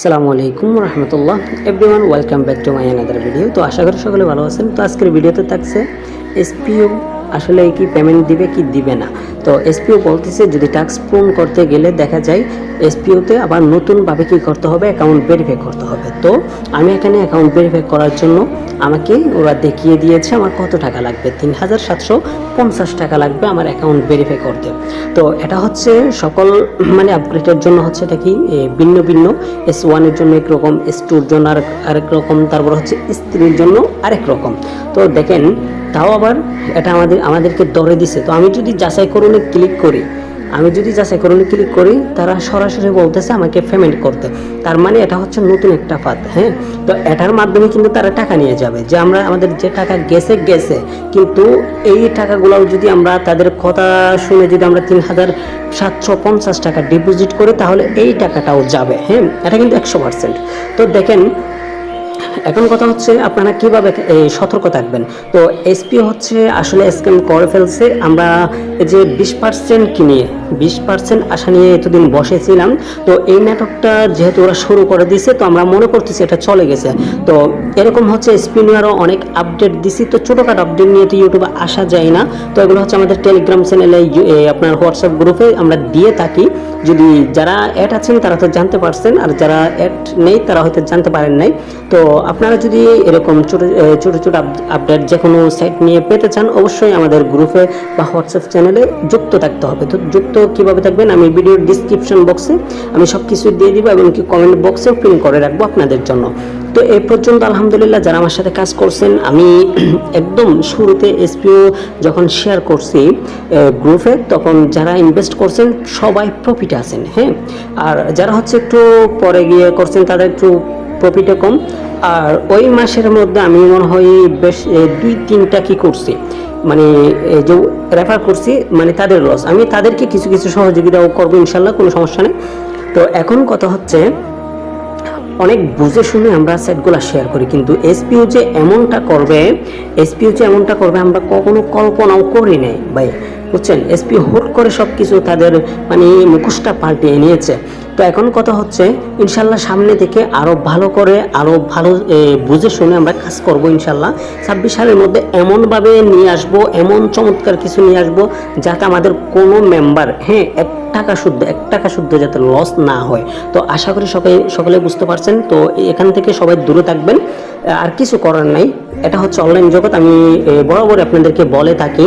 আসসালামু আলাইকুম রহমতুল্লাহ। Everyone welcome back to my another video তো আশা করি সকলে ভালো আছেন। তো আজকের ভিডিওতে থাকছে এসপিও আসলে কি পেমেন্ট দিবে, কি দিবে না। তো এসপিও বলতেছে, যদি টাস্ক পূরণ করতে গেলে দেখা যায় এসপিওতে আবার নতুনভাবে কি করতে হবে অ্যাকাউন্ট ভেরিফাই করতে হবে। তো আমি এখানে অ্যাকাউন্ট ভেরিফাই করার জন্য আমাকে ওরা দেখিয়ে দিয়েছে আমার কত টাকা লাগবে। তিন হাজার সাতশো পঞ্চাশ টাকা লাগবে আমার অ্যাকাউন্ট ভেরিফাই করতে। তো এটা হচ্ছে সকল মানে আপগ্রেডের জন্য হচ্ছে এটা কি ভিন্ন ভিন্ন। এস ওয়ানের জন্য একরকম এস টুর জন্য আরেক আরেক রকম, তারপর হচ্ছে স্ত্রীর জন্য আরেক রকম। তো দেখেন তাও আবার এটা আমাদের, আমাদেরকে দরে দিছে। তো আমি যদি যাচাই করুন ক্লিক করি, আমি যদি যাচাই করুন ক্লিক করি, তারা সরাসরি বলতেছে আমাকে পেমেন্ট করতে। তার মানে এটা হচ্ছে নতুন একটা ফাঁদ হ্যাঁ? তো এটার মাধ্যমে কিন্তু তারা টাকা নিয়ে যাবে। যে আমরা, আমাদের যে টাকা গেছে গেছে। কিন্তু এই টাকাগুলো যদি আমরা তাদের কথা শুনে যদি আমরা তিন হাজার সাতশো পঞ্চাশ টাকা ডিপোজিট করি, তাহলে এই টাকাটাও যাবে হ্যাঁ? এটা কিন্তু একশো পার্সেন্ট তো দেখেন এখন কথা হচ্ছে আপনারা কীভাবে সতর্ক থাকবেন? তো এসপি হচ্ছে আসলে স্ক্যাম করে ফেলছে। আমরা যে বিশ পার্সেন্ট কিনিয়ে বিশ পার্সেন্ট আশা নিয়ে এতদিন বসেছিলাম। তো এই নাটকটা যেহেতু ওরা শুরু করে দিছে, তো আমরা মনে করতেছি এটা চলে গেছে। তো এরকম হচ্ছে আরও অনেক আপডেট দিছি। তো ছোটোখাটো আপডেট নিয়ে তো ইউটিউবে আসা যায় না। তো এগুলো হচ্ছে আমাদের টেলিগ্রাম চ্যানেলে আপনার হোয়াটসঅ্যাপ গ্রুপে আমরা দিয়ে থাকি। যদি যারা অ্যাড আছেন, তারা তো জানতে পারছেন। আর যারা অ্যাড নেই, তারা হয়তো জানতে পারেন নাই। তো আপনারা যদি এরকম ছোটো ছোটো ছোটো আপডেট যে কোনো সাইট নিয়ে পেতে চান, অবশ্যই আমাদের গ্রুপে বা হোয়াটসঅ্যাপ চ্যানেলে যুক্ত থাকতে হবে। তো যুক্ত কীভাবে থাকবেন, আমি ভিডিওর ডিসক্রিপশন বক্সে আমি সব কিছু দিয়ে দিব এবং কি কমেন্ট বক্সেও পিন করে রাখব আপনাদের জন্য। তো এই পর্যন্ত আলহামদুলিল্লাহ যারা আমার সাথে কাজ করছেন, আমি একদম শুরুতে এসপিও যখন শেয়ার করছি গ্রুপে তখন যারা ইনভেস্ট করছেন, সবাই প্রফিটে আছেন হ্যাঁ? আর যারা হচ্ছে একটু পরে গিয়ে করছেন, তাদের একটু প্রফিটে কম। আর ওই মাসের মধ্যে আমি মনে হয় বেশ দুই তিনটা কি করছি মানে যে রেফার করছি মানে তাদের লস আমি তাদেরকে কিছু কিছু সহযোগিতাও করব, ইনশাল্লাহ, কোনো সমস্যা নেই। তো এখন কথা হচ্ছে, অনেক বুঝে শুনে আমরা সেটগুলো শেয়ার করি, কিন্তু এসপিও যে এমনটা করবে এসপিও যে এমনটা করবে আমরা কখনো কল্পনাও করি নাই, ভাই। বুঝছেন? এসপি হুট করে সব কিছু তাদের মানে মুখোশটা পাল্টিয়ে নিয়েছে। তো এখন কথা হচ্ছে, ইনশাল্লাহ সামনে থেকে আরও ভালো করে আরও ভালো বুঝে শুনে আমরা কাজ করব ইনশাল্লাহ। ছাব্বিশ সালের মধ্যে এমনভাবে নিয়ে আসব, এমন চমৎকার কিছু নিয়ে আসব, যাতে আমাদের কোনো মেম্বার হ্যাঁ এক টাকা শুদ্ধ, এক টাকা শুদ্ধ যাতে লস না হয়। তো আশা করি সকলে সকলে বুঝতে পারছেন। তো এখান থেকে সবাই দূরে থাকবেন। আর কিছু করার নাই। এটা হচ্ছে অনলাইন জগৎ। আমি এ, বরাবর আপনাদেরকে বলে থাকি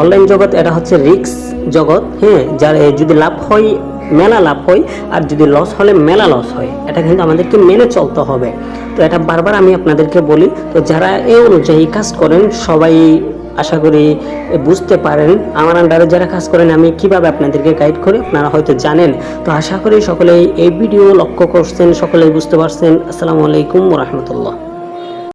অনলাইন জগৎ এটা হচ্ছে রিক্স জগৎ হ্যাঁ? যার যদি লাভ হয় মেলা লাভ হয় আর যদি লস হলে মেলা লস হয়। এটা কিন্তু আমাদেরকে মেনে চলতে হবে। তো এটা বারবার আমি আপনাদেরকে বলি তো যারা এই অনুযায়ী কাজ করেন সবাই আশা করি বুঝতে পারেন। আমার আন্ডারে যারা কাজ করেন আমি কীভাবে আপনাদেরকে গাইড করি আপনারা হয়তো জানেন। তো আশা করি সকলেই এই ভিডিও লক্ষ্য করছেন সকলেই বুঝতে পারছেন। আসসালামু আলাইকুম রহমতুল্লাহ।